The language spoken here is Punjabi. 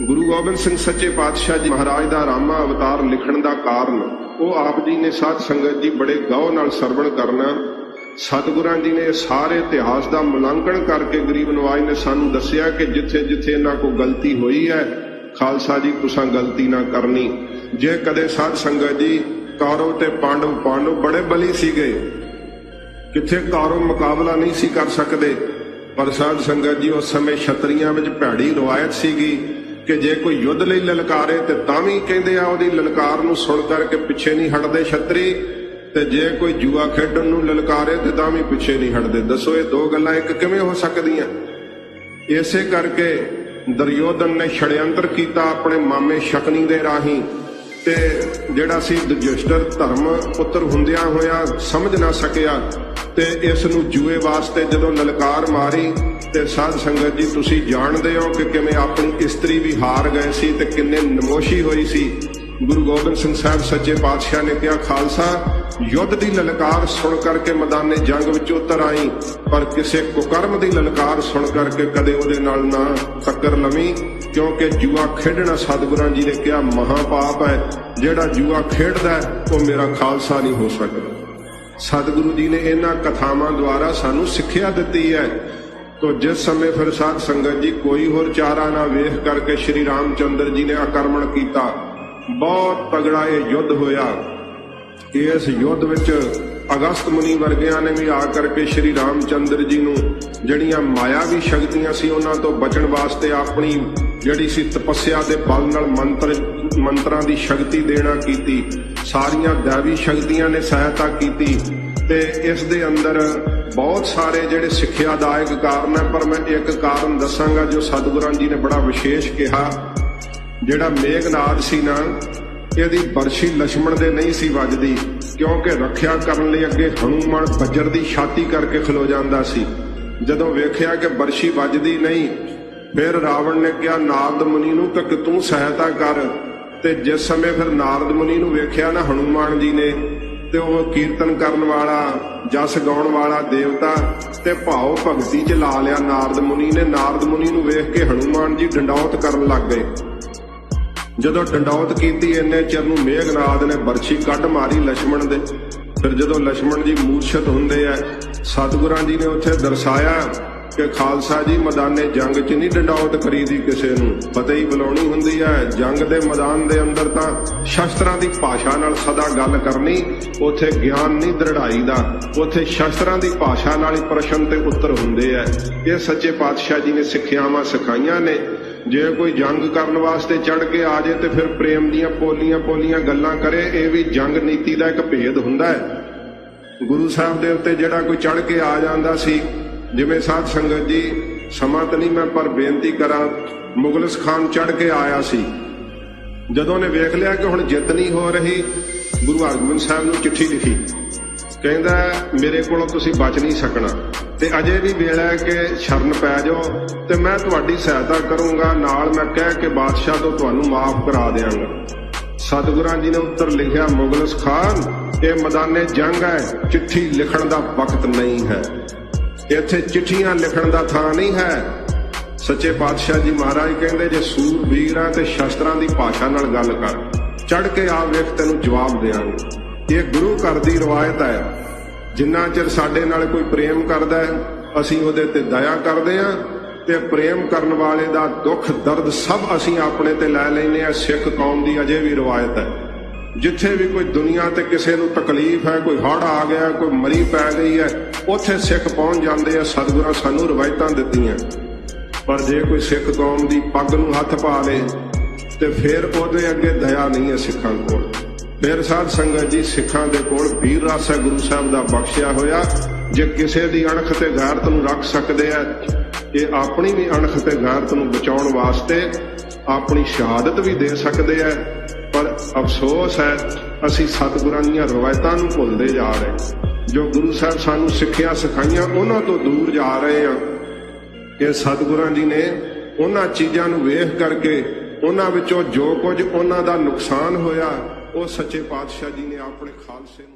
ਗੁਰੂ ਗੋਬਿੰਦ ਸਿੰਘ ਸੱਚੇ ਪਾਤਸ਼ਾਹ ਜੀ ਮਹਾਰਾਜ ਦਾ ਰਾਮਾ ਅਵਤਾਰ ਲਿਖਣ ਦਾ ਕਾਰਨ, ਉਹ ਆਪ ਜੀ ਨੇ ਸਾਧ ਸੰਗਤ ਜੀ ਬੜੇ ਗੌਰ ਨਾਲ ਸਰਵਣ ਕਰਨਾ, ਸਤਿਗੁਰਾਂ ਜੀ ਨੇ ਸਾਰੇ ਇਤਿਹਾਸ ਦਾ ਮੁਲਾਂਕਣ ਕਰਕੇ ਗਰੀਬ ਨਵਾਜ ਨੇ ਸਾਨੂੰ ਦੱਸਿਆ ਕਿ ਜਿੱਥੇ ਜਿੱਥੇ ਇਹਨਾਂ ਕੋ ਗਲਤੀ ਹੋਈ ਹੈ, ਖਾਲਸਾ ਜੀ ਤੁਸਾਂ ਗਲਤੀ ਨਾ ਕਰਨੀ। ਜੇ ਕਦੇ ਸਾਧ ਸੰਗਤ ਜੀ ਕੌਰਵ ਤੇ ਪਾਂਡਵ ਪਾਂਡਵ ਬੜੇ ਬਲੀ ਸੀਗੇ, ਕਿੱਥੇ ਕੌਰਵ ਮੁਕਾਬਲਾ ਨਹੀਂ ਸੀ ਕਰ ਸਕਦੇ, ਪਰ ਸਾਧ ਸੰਗਤ ਜੀ ਉਸ ਸਮੇਂ ਛਤਰੀਆਂ ਵਿੱਚ ਭੈੜੀ ਰਵਾਇਤ ਸੀਗੀ। ਕਿ ਜੇ ਕੋਈ ਯੁੱਧ ਲਈ ਲਲਕਾਰੇ ਤੇ ਤਾਂ ਵੀ ਕਹਿੰਦੇ ਆ ਉਹਦੀ ਲਲਕਾਰ ਨੂੰ ਸੁਣ ਕਰਕੇ ਪਿੱਛੇ ਨਹੀਂ ਹਟਦੇ ਛਤਰੀ, ਤੇ ਜੇ ਕੋਈ ਜੂਆ ਖੇਡਣ ਨੂੰ ਲਲਕਾਰੇ ਤੇ ਤਾਂ ਵੀ ਪਿੱਛੇ ਨਹੀਂ ਹਟਦੇ। ਦੱਸੋ ਇਹ ਦੋ ਗੱਲਾਂ ਇੱਕ ਕਿਵੇਂ ਹੋ ਸਕਦੀਆਂ? ਇਸੇ ਕਰਕੇ ਦਰਯੋਧਨ ਨੇ ਛੜਯੰਤਰ ਕੀਤਾ ਆਪਣੇ ਮਾਮੇ ਸ਼ਕਨੀ ਦੇ ਰਾਹੀਂ, ਤੇ ਜਿਹੜਾ ਸੀ ਦੁਜਿਸ਼ਟਰ ਧਰਮ ਪੁੱਤਰ ਹੁੰਦਿਆਂ ਹੋਇਆ ਸਮਝ ਨਾ ਸਕਿਆ, ਤੇ ਇਸ ਨੂੰ ਜੂਏ ਵਾਸਤੇ ਜਦੋਂ ਲਲਕਾਰ ਮਾਰੀ ਤੇ ਸਾਧ ਸੰਗਤ ਜੀ, ਤੁਸੀਂ ਜਾਣਦੇ ਹੋ ਕਿ ਕਿਵੇਂ ਆਪਣੀ ਇਸਤਰੀ ਵੀ ਹਾਰ ਗਏ ਸੀ ਤੇ ਕਿੰਨੇ ਨਮੋਸ਼ੀ ਹੋਈ ਸੀ। ਗੁਰੂ ਗੋਬਿੰਦ ਸਿੰਘ ਸਾਹਿਬ ਸੱਚੇ ਪਾਤਸ਼ਾਹ ਨੇ ਕਿਹਾ, ਖਾਲਸਾ, ਯੁੱਧ ਦੀ ਲਲਕਾਰ ਸੁਣ ਕਰਕੇ ਮੈਦਾਨੇ ਜੰਗ ਵਿੱਚ ਉਤਰ ਆਈ, ਪਰ ਕਿਸੇ ਕੁਕਰਮ ਦੀ ਲਲਕਾਰ ਸੁਣ ਕਰਕੇ ਕਦੇ ਉਹਦੇ ਨਾਲ ਨਾ ਟੱਕਰ ਲਵੀਂ, ਕਿਉਂਕਿ ਜੂਆ ਖੇਡਣਾ ਸਤਿਗੁਰਾਂ ਜੀ ਨੇ ਕਿਹਾ ਮਹਾ ਪਾਪ ਹੈ। ਜਿਹੜਾ ਜੂਆ ਖੇਡਦਾ ਉਹ ਮੇਰਾ ਖਾਲਸਾ ਨਹੀਂ ਹੋ ਸਕਦਾ। ਸਤਿਗੁਰੂ ਜੀ ਨੇ ਇਹਨਾਂ ਕਥਾਵਾਂ ਦੁਆਰਾ ਸਾਨੂੰ ਸਿੱਖਿਆ ਦਿੱਤੀ ਹੈ। ਤੋ ਜਿਸ ਸਮੇਂ ਫਿਰ ਸਾਧ ਸੰਗਤ ਜੀ ਕੋਈ ਹੋਰ ਚਾਰਾ ਨਾ ਵੇਖ ਕਰਕੇ ਸ਼੍ਰੀ ਰਾਮਚੰਦਰ ਜੀ ਨੇ ਆਕਰਮਣ ਕੀਤਾ, ਬਹੁਤ ਤਗੜਾ ਇਹ ਯੁੱਧ ਹੋਇਆ। ਇਸ ਯੁੱਧ ਵਿੱਚ ਅਗਸਤ ਮੁਨੀ ਵਰਗਿਆਂ ਨੇ ਵੀ ਆ ਕਰਕੇ ਸ਼੍ਰੀ ਰਾਮਚੰਦਰ ਜੀ ਨੂੰ ਜਿਹੜੀਆਂ ਮਾਇਆਵੀ ਸ਼ਕਤੀਆਂ ਸੀ ਉਹਨਾਂ ਤੋਂ ਬਚਣ ਵਾਸਤੇ ਆਪਣੀ ਜਿਹੜੀ ਸੀ ਤਪੱਸਿਆ ਦੇ ਬਲ ਨਾਲ ਮੰਤਰ, ਮੰਤਰਾਂ ਦੀ ਸ਼ਕਤੀ ਦੇਣਾ ਕੀਤੀ, ਸਾਰੀਆਂ ਦੇਵੀ ਸ਼ਕਤੀਆਂ ਨੇ ਸਹਾਇਤਾ ਕੀਤੀ ਤੇ ਇਸ ਦੇ ਅੰਦਰ ਬਹੁਤ ਸਾਰੇ ਜਿਹੜੇ ਸਿੱਖਿਆ ਦਾ ਕਾਰਨ ਹੈ, ਪਰ ਮੈਂ ਇੱਕ ਕਾਰਨ ਦੱਸਾਂਗਾ ਜੋ ਸਤਿਗੁਰਾਂ ਜੀ ਨੇ ਬੜਾ ਵਿਸ਼ੇਸ਼ ਕਿਹਾ। ਜਿਹੜਾ ਮੇਘਨਾਦ ਸੀ ਨਾ, ਇਹਦੀ ਬਰਸ਼ੀ ਲక్ష్మణ ਦੇ ਨਹੀਂ ਸੀ ਵੱਜਦੀ, ਕਿਉਂਕਿ ਰੱਖਿਆ ਕਰਨ ਲਈ ਅੱਗੇ ਹਨੂਮਾਨ ਬੱਜਰ ਦੀ ਛਾਤੀ ਕਰਕੇ ਖਲੋ ਜਾਂਦਾ ਸੀ। ਜਦੋਂ ਵੇਖਿਆ ਕਿ ਬਰਸ਼ੀ ਵੱਜਦੀ ਨਹੀਂ, ਫਿਰ ਰਾਵਣ ਨੇ ਕਿਹਾ, ਨਾਰਦ ਮੁਨੀ ਨੂੰ ਕਿ ਤੂੰ ਸਹਾਇਤਾ ਕਰ। ਤੇ ਜਿਸ ਸਮੇਂ ਫਿਰ ਨਾਰਦ ਮੁਨੀ ਨੂੰ ਵੇਖਿਆ ਨਾ, ਹਨੂਮਾਨ ਜੀ ਨੇ ਤੇ ਉਹ ਕੀਰਤਨ ਕਰਨ ਵਾਲਾ, ਜਸ ਗਾਉਣ ਵਾਲਾ ਦੇਵਤਾ ਤੇ ਭਾਉ ਭਗਤੀ ਚ ਲਾ ਲਿਆ ਨਾਰਦ ਮੁਨੀ ਨੇ। ਨਾਰਦ ਮੁਨੀ ਨੂੰ ਵੇਖ ਕੇ ਹਨੂਮਾਨ ਜੀ ਡੰਡੌਤ ਕਰਨ ਲੱਗ ਗਏ। ਜਦੋਂ ਡੰਡੌਤ ਕੀਤੀ, ਇੰਨੇ ਚਿਰ ਨੂੰ ਮੇਘਨਾਦ ਨੇ ਬਰਛੀ ਕੱਢ ਮਾਰੀ ਲక్ష్మణ ਦੇ। ਫਿਰ ਜਦੋਂ ਲక్ష్మణ ਜੀ ਮੂਰਛਤ ਹੁੰਦੇ ਆ, ਸਤਿਗੁਰਾਂ ਜੀ ਨੇ ਉੱਥੇ ਦਰਸਾਇਆ ਕਿ ਖਾਲਸਾ ਜੀ ਮੈਦਾਨੇ ਜੰਗ 'ਚ ਨਹੀਂ ਡੰਡੌਤ ਕਰੀਦੀ ਕਿਸੇ ਨੂੰ। ਫਤਿਹ ਹੀ ਬੁਲਾਉਣੀ ਹੁੰਦੀ ਹੈ ਜੰਗ ਦੇ ਮੈਦਾਨ ਦੇ ਅੰਦਰ ਤਾਂ ਸ਼ਸਤਰਾਂ ਦੀ ਭਾਸ਼ਾ ਨਾਲ ਸਦਾ ਗੱਲ ਕਰਨੀ, ਉੱਥੇ ਗਿਆਨ ਨਹੀਂ ਦ੍ਰਿੜਾਈ ਦਾ। ਉੱਥੇ ਸ਼ਸਤਰਾਂ ਦੀ ਭਾਸ਼ਾ ਨਾਲ ਹੀ ਪ੍ਰਸ਼ਨ ਤੇ ਉੱਤਰ ਹੁੰਦੇ ਆ। ਇਹ ਸੱਚੇ ਪਾਤਸ਼ਾਹ ਜੀ ਨੇ ਸਿੱਖਿਆਵਾਂ ਸਿਖਾਈਆਂ ਨੇ। ਜੇ ਕੋਈ ਜੰਗ ਕਰਨ ਵਾਸਤੇ ਚੜ ਕੇ ਆ ਜੇ ਤੇ ਫਿਰ ਪ੍ਰੇਮ ਦੀਆਂ ਪੋਲੀਆਂ ਪੋਲੀਆਂ ਗੱਲਾਂ ਕਰੇ, ਇਹ ਵੀ ਜੰਗ ਨੀਤੀ ਦਾ ਇੱਕ ਭੇਦ ਹੁੰਦਾ ਹੈ। ਗੁਰੂ ਸਾਹਿਬ ਦੇ ਉੱਤੇ ਜਿਹੜਾ ਕੋਈ ਚੜ ਕੇ ਆ ਜਾਂਦਾ ਸੀ ਜਿਵੇਂ ਸਾਧ ਸੰਗਤ ਜੀ, ਸਮਾਂ ਤਾਂ ਨਹੀਂ ਮੈਂ ਪਰ ਬੇਨਤੀ ਕਰਾਂ, ਮੁਗਲਸ ਖਾਨ ਚੜ ਕੇ ਆਇਆ ਸੀ। ਜਦੋਂ ਨੇ ਵੇਖ ਲਿਆ ਕਿ ਹੁਣ ਜਿੱਤ ਨਹੀਂ ਹੋ ਰਹੀ, ਗੁਰੂ ਹਰਗੋਬਿੰਦ ਸਾਹਿਬ ਨੂੰ ਚਿੱਠੀ ਲਿਖੀ। ਕਹਿੰਦਾ, ਮੇਰੇ ਕੋਲੋਂ ਤੁਸੀਂ ਬਚ ਨਹੀਂ ਸਕਣਾ। ਤੇ ਅਜੇ ਵੀ ਵੇਲਾ ਹੈ ਕਿ ਸ਼ਰਨ ਪੈ ਜਾਓ ਤੇ ਮੈਂ ਤੁਹਾਡੀ ਸਹਾਇਤਾ ਕਰੂੰਗਾ। ਨਾਲ ਮੈਂ ਕਹਿ ਕੇ ਬਾਦਸ਼ਾਹ ਤੋਂ ਤੁਹਾਨੂੰ ਮਾਫ ਕਰਾ ਦਿਆਂਗਾ। ਸਤਿਗੁਰਾਂ ਜੀ ਨੇ ਉੱਤਰ ਲਿਖਿਆ, ਮੁਗਲਸ ਖਾਨ, ਇਹ ਮੈਦਾਨੇ ਜੰਗ ਹੈ, ਚਿੱਠੀ ਲਿਖਣ ਦਾ ਵਕਤ ਨਹੀਂ ਹੈ। ਇੱਥੇ ਚਿੱਠੀਆਂ ਲਿਖਣ ਦਾ ਥਾਂ ਨਹੀਂ ਹੈ। ਸੱਚੇ ਪਾਤਸ਼ਾਹ ਜੀ ਮਹਾਰਾਜ ਕਹਿੰਦੇ, ਜੇ ਸੂਰਬੀਰਾਂ ਤੇ ਸ਼ਸਤਰਾਂ ਦੀ ਭਾਸ਼ਾ ਨਾਲ ਗੱਲ ਕਰ ਚੜ ਕੇ ਆ ਵੇਖ ਤੈਨੂੰ ਜਵਾਬ ਦੇਵਾਂਗੇ। ਇਹ ਗੁਰੂ ਘਰ ਦੀ ਰਵਾਇਤ ਹੈ। ਜਿੰਨਾ ਚਿਰ ਸਾਡੇ ਨਾਲ ਕੋਈ ਪ੍ਰੇਮ ਕਰਦਾ ਹੈ, ਅਸੀਂ ਉਹਦੇ ਤੇ ਦਇਆ ਕਰਦੇ ਹਾਂ ਤੇ ਪ੍ਰੇਮ ਕਰਨ ਵਾਲੇ ਦਾ ਦੁੱਖ ਦਰਦ ਸਭ ਅਸੀਂ ਆਪਣੇ ਤੇ ਲੈ ਲੈਨੇ ਆ ਸਿੱਖ ਕੌਮ ਦੀ ਅਜੇ ਵੀ ਰਵਾਇਤ ਹੈ। ਜਿੱਥੇ ਵੀ ਕੋਈ ਦੁਨੀਆ ਤੇ ਕਿਸੇ ਨੂੰ ਤਕਲੀਫ ਹੈ, ਕੋਈ ਹੜ ਆ ਗਿਆ, ਕੋਈ ਮਰੀ ਪੈ ਗਈ ਹੈ, ਉੱਥੇ ਸਿੱਖ ਪਹੁੰਚ ਜਾਂਦੇ ਆ, ਸਤਿਗੁਰਾਂ ਸਾਨੂੰ ਰਵਾਇਤਾਂ ਦਿੱਤੀਆਂ। ਪਰ ਜੇ ਕੋਈ ਸਿੱਖ ਕੌਮ ਦੀ ਪੱਗ ਨੂੰ ਹੱਥ ਪਾ ਲੇ, ਤੇ ਫਿਰ ਉਹਦੇ ਅੱਗੇ ਦਇਆ ਨਹੀਂ ਹੈ ਸਿੱਖਾਂ ਕੋਲ। ਫਿਰ ਸਾਧ ਸੰਗਤ ਜੀ ਸਿੱਖਾਂ ਦੇ ਕੋਲ ਵੀਰ ਰਸ ਹੈ ਗੁਰੂ ਸਾਹਿਬ ਦਾ ਬਖਸ਼ਿਆ ਹੋਇਆ, ਜੇ ਕਿਸੇ ਦੀ ਅਣਖ ਤੇ ਗੈਰਤ ਨੂੰ ਰੱਖ ਸਕਦੇ ਆ ਇਹ ਆਪਣੀ ਵੀ ਅਣਖ ਤੇ ਗੈਰਤ ਨੂੰ ਬਚਾਉਣ ਵਾਸਤੇ ਆਪਣੀ ਸ਼ਹਾਦਤ ਵੀ ਦੇ ਸਕਦੇ ਆ ਪਰ ਅਫਸੋਸ ਹੈ, ਅਸੀਂ ਸਤਿਗੁਰਾਂ ਦੀਆਂ ਰਵਾਇਤਾਂ ਨੂੰ ਭੁੱਲਦੇ ਜਾ ਰਹੇ ਜੋ ਗੁਰੂ ਸਾਹਿਬ ਸਾਨੂੰ ਸਿੱਖਿਆ ਸਿਖਾਈਆਂ, ਉਹਨਾਂ ਤੋਂ ਦੂਰ ਜਾ ਰਹੇ ਆ ਕਿ ਸਤਿਗੁਰਾਂ ਜੀ ਨੇ ਉਹਨਾਂ ਚੀਜ਼ਾਂ ਨੂੰ ਵੇਖ ਕਰਕੇ, ਉਹਨਾਂ ਵਿੱਚੋਂ ਜੋ ਕੁਝ ਉਹਨਾਂ ਦਾ ਨੁਕਸਾਨ ਹੋਇਆ, ਉਹ ਸੱਚੇ ਪਾਤਸ਼ਾਹ ਜੀ ਨੇ ਆਪਣੇ ਖਾਲਸੇ